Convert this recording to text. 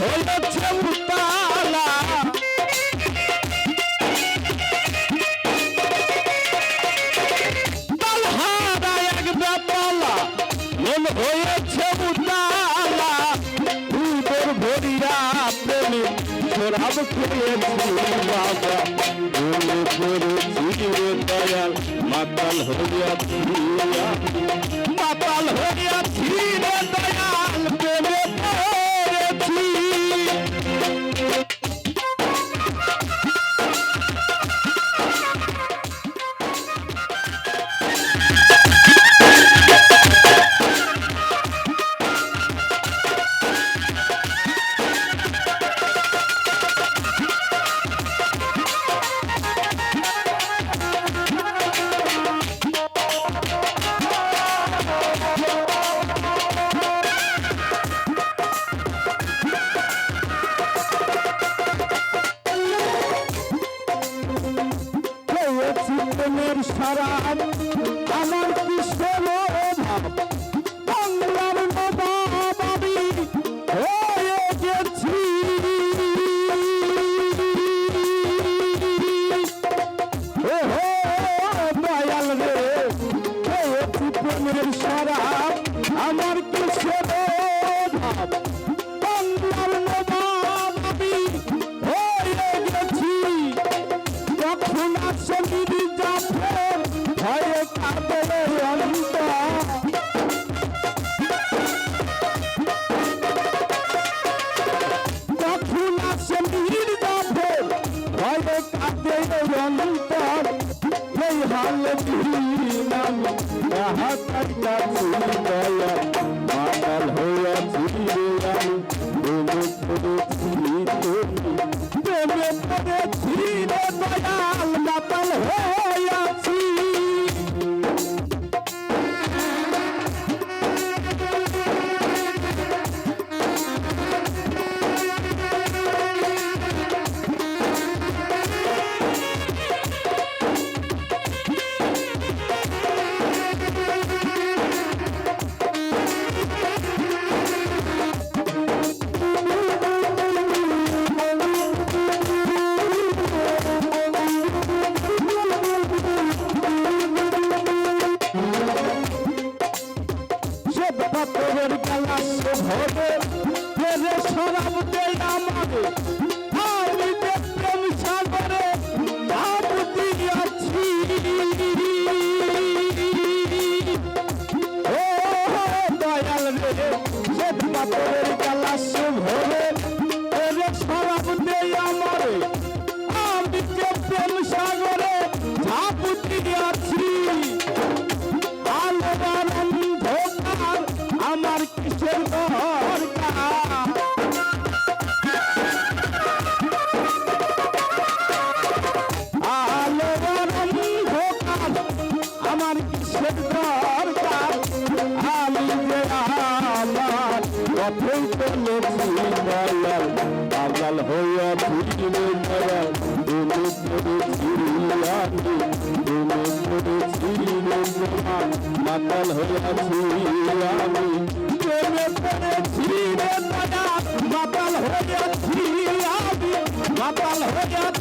হয়েছে পুষ্পালা তালহারা এক ব্যাপালা মন হয়েছে উতালা দুধের ভরিয়া প্রেমে শরাব খেয়েছি বাবা। মনে মাতাল হইয়াছি। ছাড়া আমার অন্তর এই হাল দিলাম হাত দয়া খবরের খেলা ভরে ফেরে সরাব দে আমারে। ভাবিতে প্রেম সাগরে ভাব দিয়াছি। ও, দয়াল রে সে খবরের খেলা ভরে পাগল হইয়া ফিরে মরা তুমি করে ফিরিয়ানি তুমি করে ফিরে মরা মাতাল হইয়া ফিরিয়ানি Bapal ho gaya